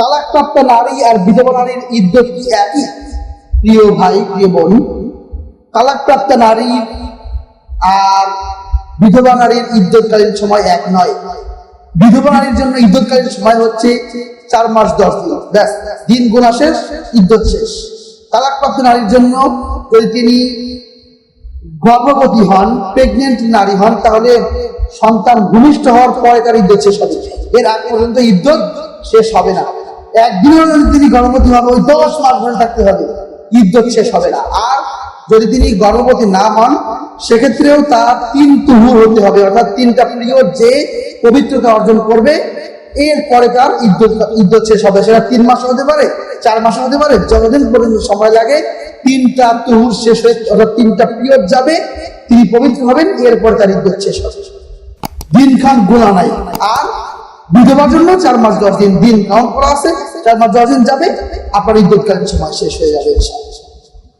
তালাকপ্রাপ্ত নারী আর বিধবা নারীর ইদ্যত কি একই? প্রিয় ভাই, প্রিয় বোন, তালাকপ্রাপ্ত নারী আর বিধবা নারীর ইদ্যতকালীন সময় এক নয়। বিধবা নারীর জন্য ইদ্যতকালীন সময় হচ্ছে চার মাস দশ দিন। ব্যাস, দিন গোনা শেষ ইদ্যত শেষ। তালাকপ্রাপ্ত নারীর জন্য যদি তিনি গর্ভবতী হন প্রেগনেন্ট নারী হন, তাহলে সন্তান ভূমিষ্ঠ হওয়ার পরে তার ইদ্যত শেষ হবে। এর আগ পর্যন্ত ইদ্যত শেষ হবে না। একদিনও যদি তিনি গর্ভবতী হন, ওই দশ মাস ধরে থাকতে হবে। ইদ্যত শেষ হবে না। আর যদি তিনি গর্ভবতী না হন, সেক্ষেত্রেও তার তিন তুহুর হতে হবে, অর্থাৎ তিনটা পিরিয়ড যে পবিত্রতা অর্জন করবে, এরপরে তার ইদ্যত ইদ্যত শেষ হবে। সেটা তিন মাস হতে পারে, চার মাস হতে পারে, যতদিন পর্যন্ত সময় লাগে, তিনটা তুহুর শেষ হয়ে, অর্থাৎ তিনটা পিরিয়ড যাবে, তিনি পবিত্র হবেন, এরপর তার ইদ্যত শেষ হবে। দিন খান গোনা নাই। আর বিধবার জন্য চার মাস দশ দিন দিন কাউন্ট করা আছে চার মাস দশ দিন যাবে আপনার এই দুধকালীন সময় শেষ হয়ে যাবে।